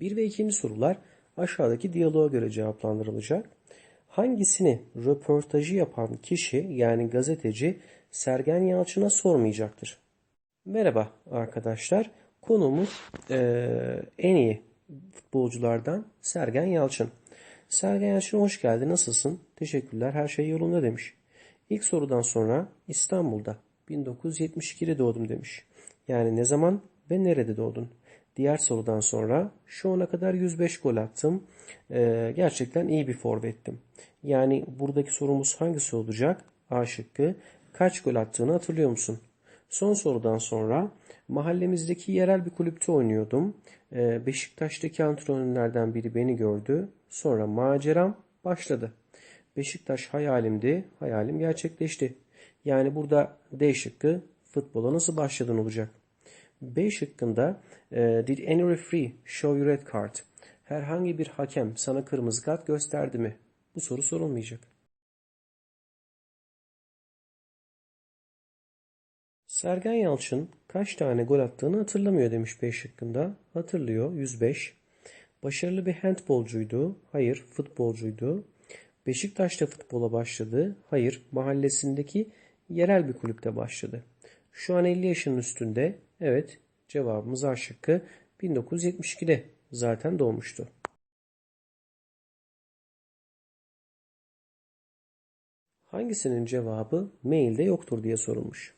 1 ve 2. sorular aşağıdaki diyaloğa göre cevaplandırılacak. Hangisini röportajı yapan kişi yani gazeteci Sergen Yalçın'a sormayacaktır? Merhaba arkadaşlar. Konumuz eee, en iyi futbolculardan Sergen Yalçın. Sergen Yalçın hoş geldin. Nasılsın? Teşekkürler. Her şey yolunda demiş. İlk sorudan sonra İstanbul'da 1972'de doğdum demiş. Yani ne zaman ve nerede doğdun? Diğer sorudan sonra şu ana kadar 105 gol attım. Ee, gerçekten iyi bir forvettim. Yani buradaki sorumuz hangisi olacak? A şıkkı. Kaç gol attığını hatırlıyor musun? Son sorudan sonra mahallemizdeki yerel bir kulüpte oynuyordum. Ee, Beşiktaş'taki antrenörlerden biri beni gördü. Sonra maceram başladı. Beşiktaş hayalimdi. Hayalim gerçekleşti. Yani burada D şıkkı futbola nasıl başladın olacak. B şıkkında e, Did any referee show you red card? Herhangi bir hakem sana kırmızı kart gösterdi mi? Bu soru sorulmayacak. Sergen Yalçın kaç tane gol attığını hatırlamıyor demiş B şıkkında. Hatırlıyor 105. Başarılı bir handbolcuydu. Hayır futbolcuydu. Beşiktaş'ta futbola başladı. Hayır mahallesindeki yerel bir kulüpte başladı. Şu an 50 yaşının üstünde. Evet cevabımız A şıkkı 1972'de zaten doğmuştu. Hangisinin cevabı mailde yoktur diye sorulmuş.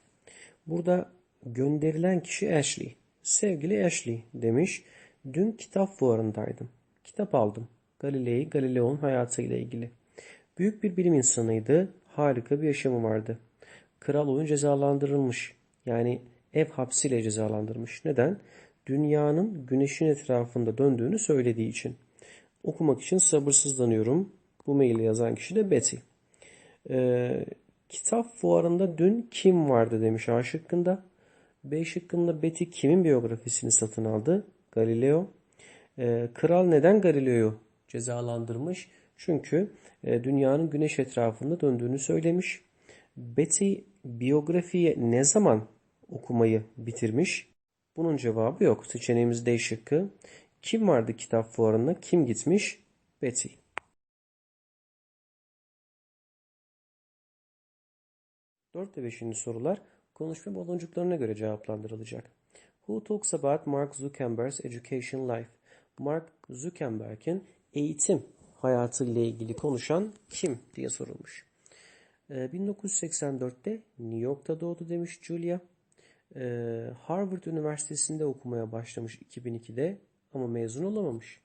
Burada gönderilen kişi Ashley. Sevgili Ashley demiş. Dün kitap fuarındaydım. Kitap aldım. Galilei Galileo'nun hayatıyla ilgili. Büyük bir bilim insanıydı. Harika bir yaşamı vardı. Kral oyun cezalandırılmış. Yani ev hapsiyle cezalandırmış. Neden? Dünyanın güneşin etrafında döndüğünü söylediği için. Okumak için sabırsızlanıyorum. Bu maili yazan kişi de Betty. Ee, kitap fuarında dün kim vardı demiş A şıkkında. B şıkkında Betty kimin biyografisini satın aldı? Galileo. Ee, kral neden Galileo'yu cezalandırmış? Çünkü e, dünyanın güneş etrafında döndüğünü söylemiş. Betty biyografiyi ne zaman okumayı bitirmiş? Bunun cevabı yok. Seçeneğimiz D şıkkı. Kim vardı kitap fuarında? Kim gitmiş? Betty. Dört ve beşinci sorular konuşma baloncuklarına göre cevaplandırılacak. Who talks about Mark Zuckerberg's education life? Mark Zuckerberg'in eğitim hayatı ile ilgili konuşan kim diye sorulmuş. 1984'te New York'ta doğdu demiş Julia. Harvard Üniversitesi'nde okumaya başlamış 2002'de ama mezun olamamış.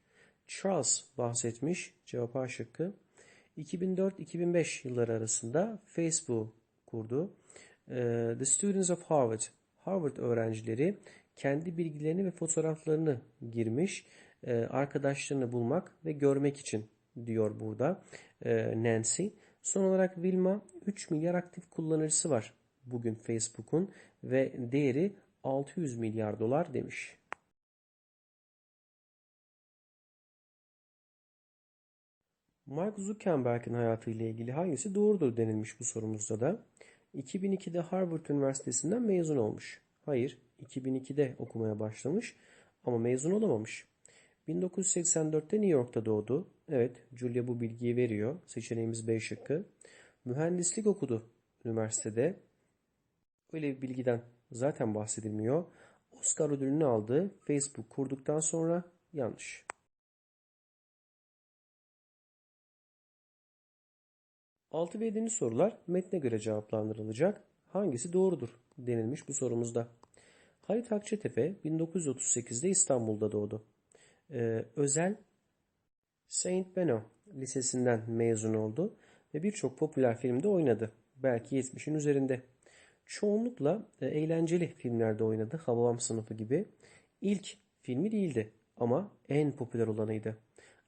Charles bahsetmiş. Cevap A şıkkı. 2004-2005 yılları arasında Facebook kurdu. The Students of Harvard. Harvard öğrencileri kendi bilgilerini ve fotoğraflarını girmiş arkadaşlarını bulmak ve görmek için diyor burada Nancy. Son olarak Wilma 3 milyar aktif kullanıcısı var bugün Facebook'un ve değeri 600 milyar dolar demiş. Mark Zuckerberg'in hayatıyla ilgili hangisi doğrudur denilmiş bu sorumuzda da. 2002'de Harvard Üniversitesi'nden mezun olmuş. Hayır, 2002'de okumaya başlamış ama mezun olamamış. 1984'te New York'ta doğdu. Evet, Julia bu bilgiyi veriyor. Seçeneğimiz B şıkkı. Mühendislik okudu üniversitede. Öyle bir bilgiden zaten bahsedilmiyor. Oscar ödülünü aldı. Facebook kurduktan sonra yanlış. Altı ve 7. sorular metne göre cevaplandırılacak. Hangisi doğrudur denilmiş bu sorumuzda. Halit Akçatepe 1938'de İstanbul'da doğdu. Ee, özel Saint Beno Lisesi'nden mezun oldu ve birçok popüler filmde oynadı. Belki 70'in üzerinde. Çoğunlukla e, eğlenceli filmlerde oynadı. Hababam sınıfı gibi. İlk filmi değildi ama en popüler olanıydı.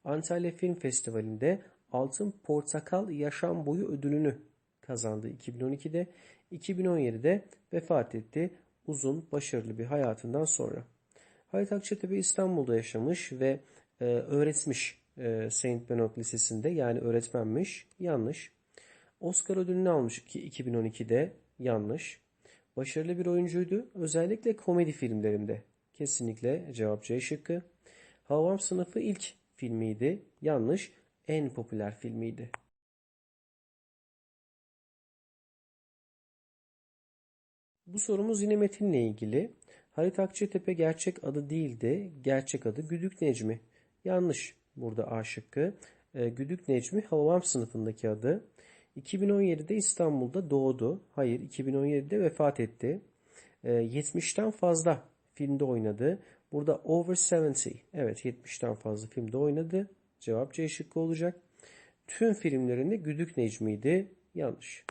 Antalya Film Festivali'nde Altın Portakal Yaşam Boyu ödülünü kazandı 2012'de. 2017'de vefat etti uzun, başarılı bir hayatından sonra. Halit Akçatepe İstanbul'da yaşamış ve e, öğretmiş e, Saint Bernard Lisesi'nde yani öğretmenmiş. Yanlış. Oscar ödülünü almış ki 2012'de. Yanlış. Başarılı bir oyuncuydu. Özellikle komedi filmlerinde. Kesinlikle cevap C şıkkı. Havam Sınıfı ilk filmiydi. Yanlış. En popüler filmiydi. Bu sorumuz yine metinle ilgili. Halit Akçatepe gerçek adı değildi. Gerçek adı Güdük Necmi. Yanlış burada A şıkkı. E, Güdük Necmi Havam sınıfındaki adı. 2017'de İstanbul'da doğdu. Hayır 2017'de vefat etti. E, 70'ten fazla filmde oynadı. Burada over 70. Evet 70'ten fazla filmde oynadı. Cevap C şıkkı olacak. Tüm filmlerinde Güdük Necmi'ydi. Yanlış.